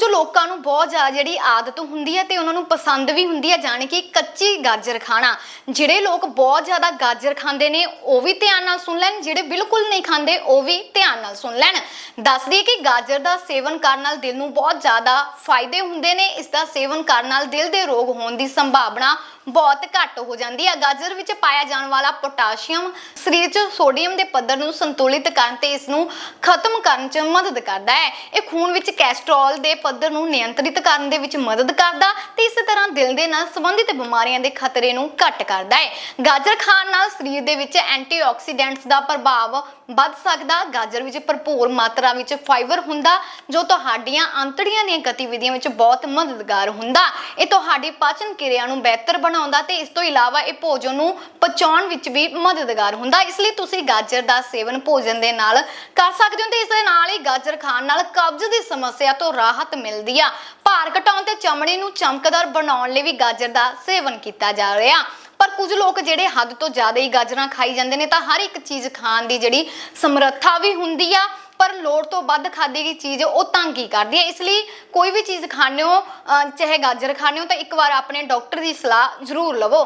ਕੁਝ ਲੋਕਾਂ ਨੂੰ ਬਹੁਤ ਜ਼ਿਆਦਾ ਜਿਹੜੀ ਆਦਤ ਹੁੰਦੀ ਹੈ ਤੇ ਉਹਨਾਂ ਨੂੰ ਪਸੰਦ ਵੀ ਹੁੰਦੀ ਹੈ, ਜਾਣੀ ਕਿ ਕੱਚੀ ਗਾਜਰ ਖਾਣਾ। ਜਿਹੜੇ ਲੋਕ ਬਹੁਤ ਜ਼ਿਆਦਾ ਗਾਜਰ ਖਾਂਦੇ ਨੇ, ਉਹ ਵੀ ਧਿਆਨ ਨਾਲ ਸੁਣ ਲੈਣ, ਜਿਹੜੇ ਬਿਲਕੁਲ ਨਹੀਂ ਖਾਂਦੇ, ਉਹ ਵੀ ਧਿਆਨ ਨਾਲ ਸੁਣ ਲੈਣ। ਦੱਸਦੀ ਕਿ ਗਾਜਰ ਦਾ ਸੇਵਨ ਕਰਨ ਨਾਲ ਦਿਲ ਨੂੰ ਬਹੁਤ ਜ਼ਿਆਦਾ ਫਾਇਦੇ ਹੁੰਦੇ ਨੇ। ਇਸ ਦਾ ਸੇਵਨ ਕਰਨ ਨਾਲ ਦਿਲ ਦੇ ਰੋਗ ਹੋਣ ਦੀ ਸੰਭਾਵਨਾ ਬਹੁਤ ਘੱਟ ਹੋ ਜਾਂਦੀ ਹੈ। ਗਾਜਰ ਵਿੱਚ ਪਾਇਆ ਜਾਣ ਵਾਲਾ ਪੋਟਾਸ਼ੀਅਮ ਸਰੀਰ 'ਚ ਸੋਡੀਅਮ ਦੇ ਪੱਧਰ ਨੂੰ ਸੰਤੁਲਿਤ ਕਰਨ ਤੇ ਇਸ ਨੂੰ ਖਤਮ ਕਰਨ 'ਚ ਮਦਦ ਕਰਦਾ ਹੈ। ਇਹ ਖੂਨ ਵਿੱਚ ਕੈਸਟਰੋਲ ਦੇ ਪੱਧਰ ਨੂੰ ਨਿਯੰਤਰਿਤ ਕਰਨ ਦੇ ਵਿੱਚ ਮਦਦ ਕਰਦਾ ਤੇ ਇਸ ਤਰ੍ਹਾਂ ਦਿਲ ਦੇ ਨਾਲ ਸੰਬੰਧਿਤ ਬਿਮਾਰੀਆਂ ਦੇ ਖਤਰੇ ਨੂੰ ਘੱਟ ਕਰਦਾ ਹੈ। ਗਾਜਰ ਖਾਣ ਨਾਲ ਸਰੀਰ ਦੇ ਵਿੱਚ ਐਂਟੀਆਕਸੀਡੈਂਟਸ ਦਾ ਪ੍ਰਭਾਵ ਵੱਧ ਸਕਦਾ, ਗਾਜਰ ਵਿੱਚ ਭਰਪੂਰ ਮਾਤਰਾ ਵਿੱਚ ਫਾਈਬਰ ਹੁੰਦਾ, ਜੋ ਤੁਹਾਡੀਆਂ ਅੰਤੜੀਆਂ ਦੀਆਂ ਗਤੀਵਿਧੀਆਂ ਵਿੱਚ ਬਹੁਤ ਮਦਦਗਾਰ ਹੁੰਦਾ। ਇਹ ਤੁਹਾਡੀ ਪਾਚਨ ਕਿਰਿਆ ਨੂੰ ਬਿਹਤਰ ਬਣਾਉਂਦਾ ਤੇ ਇਸ ਤੋਂ ਇਲਾਵਾ ਇਹ ਭੋਜਨ ਨੂੰ ਪਚਾਉਣ ਵਿੱਚ ਵੀ ਮਦਦਗਾਰ ਹੁੰਦਾ। ਇਸ ਲਈ ਤੁਸੀਂ ਗਾਜਰ ਦਾ ਸੇਵਨ ਭੋਜਨ ਦੇ ਨਾਲ ਕਰ ਸਕਦੇ ਹੋ ਤੇ ਇਸ ਦੇ ਨਾਲ ਹੀ ਗਾਜਰ ਖਾਣ ਨਾਲ ਕਬਜ਼ ਦੀ ਸਮੱਸਿਆ ਤੋਂ ਰਾਹਤ ਮਿਲਦੀ ਆ। ਭਾਰ ਘਟਾਉਣ ਤੇ ਚਮੜੀ ਨੂੰ ਚਮਕਦਾਰ ਬਣਾਉਣ ਲਈ ਵੀ ਗਾਜਰ ਦਾ ਸੇਵਨ ਕੀਤਾ ਜਾ ਰਿਹਾ। ਪਰ ਕੁਝ ਲੋਕ ਜਿਹੜੇ ਹੱਦ ਤੋਂ ਜ਼ਿਆਦਾ ਹੀ ਗਾਜਰਾਂ ਖਾਈ ਜਾਂਦੇ ਨੇ, ਤਾਂ ਹਰ ਇੱਕ ਚੀਜ਼ ਖਾਣ ਦੀ ਜਿਹੜੀ ਸਮਰੱਥਾ ਵੀ ਹੁੰਦੀ ਆ ਪਰ ਲੋੜ ਤੋਂ ਵੱਧ ਖਾਧੀ ਗਈ ਚੀਜ਼ ਉਹ ਤੰਗ ਕੀ ਕਰਦੀ ਹੈ? ਇਸ ਲਈ ਕੋਈ ਵੀ ਚੀਜ਼ ਖਾਣੇ ਹੋ ਚਾਹੇ ਗਾਜਰ ਖਾਣੇ ਹੋ, ਤਾਂ ਇੱਕ ਵਾਰ ਆਪਣੇ ਡਾਕਟਰ ਦੀ ਸਲਾਹ ਜ਼ਰੂਰ ਲਵੋ।